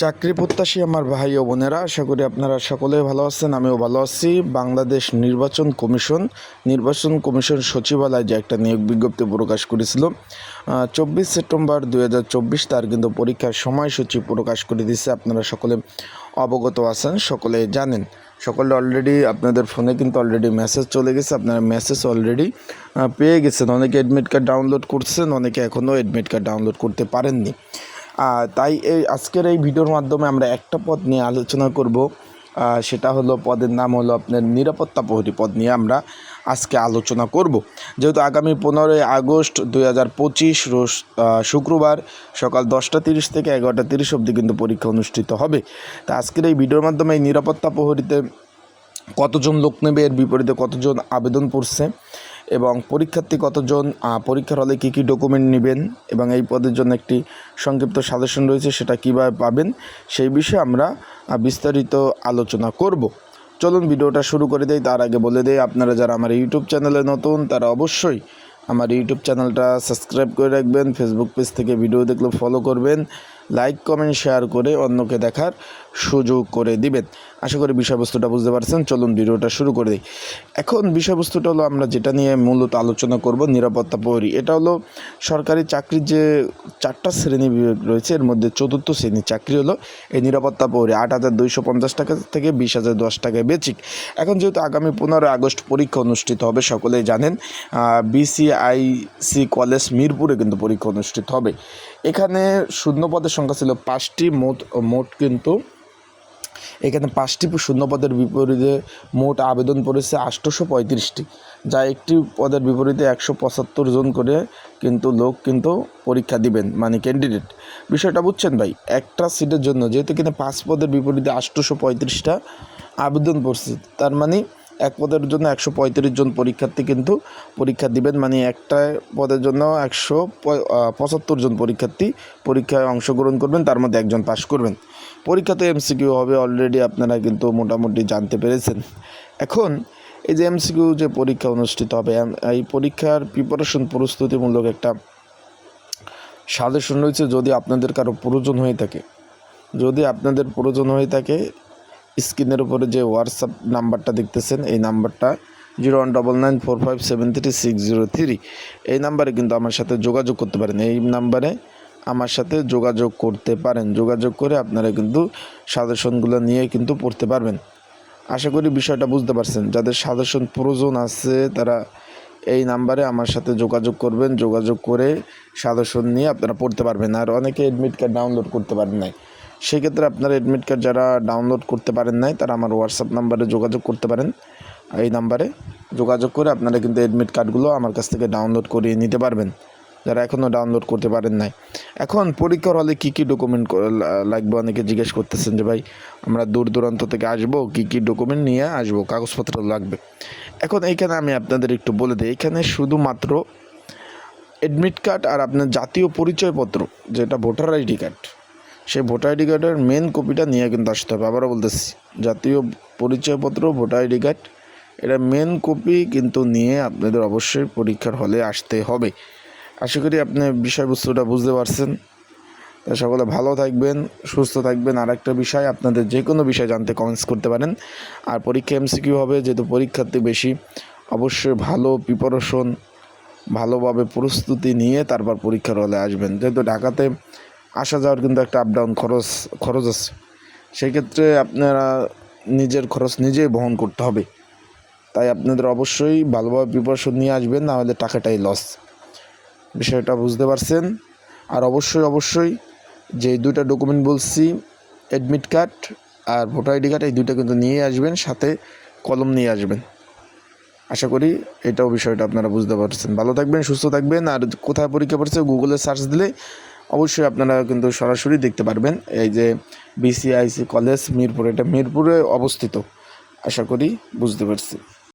চাকরি প্রত্যাশী আমার ভাই ও বোনেরা, আশা করি আপনারা সকলে ভালো আছেন, আমিও ভালো আছি। বাংলাদেশ নির্বাচন কমিশন নির্বাচন কমিশন সচিবালয় যে একটা নিয়োগ বিজ্ঞপ্তি প্রকাশ করেছিল চব্বিশ সেপ্টেম্বর দুই হাজার চব্বিশ তার কিন্তু পরীক্ষার সময়সূচি প্রকাশ করে দিচ্ছে আপনারা সকলে অবগত আছেন, সকলে জানেন। সকলে অলরেডি আপনাদের ফোনে কিন্তু অলরেডি মেসেজ চলে গেছে। আপনারা মেসেজ অলরেডি পেয়ে গেছেন। অনেকে অ্যাডমিট কার্ড ডাউনলোড করছেন, অনেকে এখনও অ্যাডমিট কার্ড ডাউনলোড করতে পারেননি। তাই এই আজকের এই ভিডিওর মাধ্যমে আমরা একটা পদ নিয়ে আলোচনা করব। সেটা হলো পদের নাম হলো আপনার নিরাপত্তা প্রহরী পদ নিয়ে আমরা আজকে আলোচনা করব। যেহেতু আগামী পনেরোই আগস্ট দুই হাজার পঁচিশ শুক্রবার সকাল দশটা তিরিশ থেকে এগারোটা তিরিশ অবধি কিন্তু পরীক্ষা অনুষ্ঠিত হবে। তা আজকের এই ভিডিওর মাধ্যমে এই নিরাপত্তা প্রহরীতে কতজন লোক নেবে, এর বিপরীতে কতজন আবেদন করছে এবং পরীক্ষার্থী কতজন পরীক্ষার হলে কী কী ডকুমেন্ট নেবেন এবং এই পদের জন্য একটি সংক্ষিপ্ত সাজেশন রয়েছে, সেটা কীভাবে পাবেন, সেই বিষয়ে আমরা বিস্তারিত আলোচনা করব। চলুন ভিডিওটা শুরু করে দেই, তার আগে বলে দেই, আপনারা যারা আমার ইউটিউব চ্যানেলে নতুন, তারা অবশ্যই আমার ইউটিউব চ্যানেলটা সাবস্ক্রাইব করে রাখবেন ফেসবুক পেজ থেকে ভিডিও দেখলে ফলো করবেন লাইক কমেন্ট শেয়ার করে অন্যকে দেখার সুযোগ করে দিবেন। আশা করি বিষয়বস্তুটা বুঝতে পারছেন। চলুন ভিডিওটা শুরু করে দিই। এখন বিষয়বস্তুটা হলো আমরা যেটা নিয়ে মূলত আলোচনা করব, নিরাপত্তা প্রহরী। এটা হলো সরকারি চাকরির যে চারটা শ্রেণি রয়েছে, এর মধ্যে চতুর্থ শ্রেণির চাকরি হলো এই নিরাপত্তা প্রহরী। আট হাজার দুইশো পঞ্চাশ টাকা থেকে বিশ হাজার দশ টাকায় বেচিক এখন যেহেতু আগামী পনেরোই আগস্ট পরীক্ষা অনুষ্ঠিত হবে, সকলেই জানেন বিসিআইসি কলেজ মিরপুরে কিন্তু পরীক্ষা অনুষ্ঠিত হবে। এখানে শূন্য পদের সংখ্যা ছিল পাঁচটি, মোট মোট কিন্তু এখানে পাঁচটি শূন্য পদের বিপরীতে মোট আবেদন পড়েছে আটশোশো পঁয়ত্রিশটি। যা একটি পদের বিপরীতে একশো পঁচাত্তর জন করে কিন্তু লোক কিন্তু পরীক্ষা দিবেন মানে ক্যান্ডিডেট বিষয়টা বুঝছেন ভাই? একটা সিটের জন্য, যেহেতু কিনা পাঁচ পদের বিপরীতে আটশোশো পঁয়ত্রিশটা আবেদন পড়ছে, তার মানে এক পদের জন্য একশো পঁয়ত্রিশ জন পরীক্ষার্থী কিন্তু পরীক্ষা দিবেন মানে একটা পদের জন্য একশো পঁচাত্তর জন পরীক্ষার্থী পরীক্ষায় অংশগ্রহণ করবেন, তার মধ্যে একজন পাশ করবেন। পরীক্ষাতে এমসিকিউ হবে অলরেডি আপনারা কিন্তু মোটামুটি জানতে পেরেছেন। এখন এই যে এমসিকিউ যে পরীক্ষা অনুষ্ঠিত হবে এই পরীক্ষার প্রিপারেশন প্রস্তুতিমূলক একটা সাজেশন রয়েছে যদি আপনাদের কারও প্রয়োজন হয়ে থাকে। যদি আপনাদের প্রয়োজন হয়ে থাকে, স্ক্রিনের উপরে যে হোয়াটসঅ্যাপ নাম্বারটা দেখতেছেন, এই নাম্বারটা zero one double nine four five seven three six zero three এই নাম্বারে কিন্তু আমার সাথে যোগাযোগ করতে পারেন। এই নাম্বারে আমার সাথে যোগাযোগ করতে পারেন। যোগাযোগ করে আপনারা কিন্তু সাজেশনগুলো নিয়ে কিন্তু পড়তে পারবেন। আশা করি বিষয়টা বুঝতে পারছেন। যাদের সাজেশন প্রয়োজন আছে, তারা এই নাম্বারে আমার সাথে যোগাযোগ করবেন। যোগাযোগ করে সাজেশন নিয়ে আপনারা পড়তে পারবেন। আর অনেকে এডমিট কার্ড ডাউনলোড করতে পারেন নাই। সেক্ষেত্রে আপনারা এডমিট কার্ড যারা ডাউনলোড করতে পারেন নাই, তারা আমার হোয়াটসঅ্যাপ নাম্বারে যোগাযোগ করতে পারেন। এই নাম্বারে যোগাযোগ করে আপনারা কিন্তু এডমিট কার্ডগুলো আমার কাছ থেকে ডাউনলোড করিয়ে নিতে পারবেন। যারা এখনও ডাউনলোড করতে পারেন নাই। এখন পরীক্ষার হলে কী কী ডকুমেন্ট লাগবে অনেকে জিজ্ঞেস করতেছেন যে, ভাই, আমরা দূর দূরান্ত থেকে আসব, কী কী ডকুমেন্ট নিয়ে আসব, কাগজপত্র লাগবে? এখন এইখানে আমি আপনাদের একটু বলে দিই এখানে শুধুমাত্র অ্যাডমিট কার্ড আর আপনার জাতীয় পরিচয়পত্র, যেটা ভোটার আইডি কার্ড সেই ভোটার আইডি কার্ডের মেন কপিটা নিয়ে কিন্তু আসতে হবে। আবারও বলতেছি, জাতীয় পরিচয়পত্র ভোটার আইডি কার্ড এটা মেন কপি কিন্তু নিয়ে আপনাদের অবশ্যই পরীক্ষার হলে আসতে হবে। আশা করি আপনি বিষয়বস্তুটা বুঝতে পারছেন। তা সকলে ভালো থাকবেন, সুস্থ থাকবেন। আর একটা বিষয়, আপনাদের যে কোনো বিষয় জানতে কমেন্টস করতে পারেন। আর পরীক্ষা এমসিকিউ হবে, যেহেতু পরীক্ষার্থী বেশি, অবশ্যই ভালো প্রিপারেশন ভালোভাবে প্রস্তুতি নিয়ে তারপর পরীক্ষার হলে আসবেন। যেহেতু ঢাকাতে আসা যাওয়ার কিন্তু একটা আপ ডাউন খরচ খরচ আছে। সেক্ষেত্রে আপনারা নিজের খরচ নিজেই বহন করতে হবে। তাই আপনাদের অবশ্যই ভালোভাবে প্রিপারেশন নিয়ে আসবেন, না হলে টাকাটাই লস বিষয়টা বুঝতে পারছেন। আর অবশ্যই অবশ্যই যে দুইটা ডকুমেন্ট বলছি অ্যাডমিট কার্ড আর ভোটার আইডি কার্ড এই দুইটা কিন্তু নিয়ে আসবেন, সাথে কলম নিয়ে আসবেন। আশা করি এটাও বিষয়টা আপনারা বুঝতে পারছেন। ভালো থাকবেন, সুস্থ থাকবেন, আর কোথায় পরীক্ষা পড়ছে গুগলে সার্চ দিলে অবশ্যই আপনারা কিন্তু সরাসরি দেখতে পারবেন। এই যে বিসিআইসি কলেজ মিরপুর, এটা মিরপুরে অবস্থিত। আশা করি বুঝতে পারছি।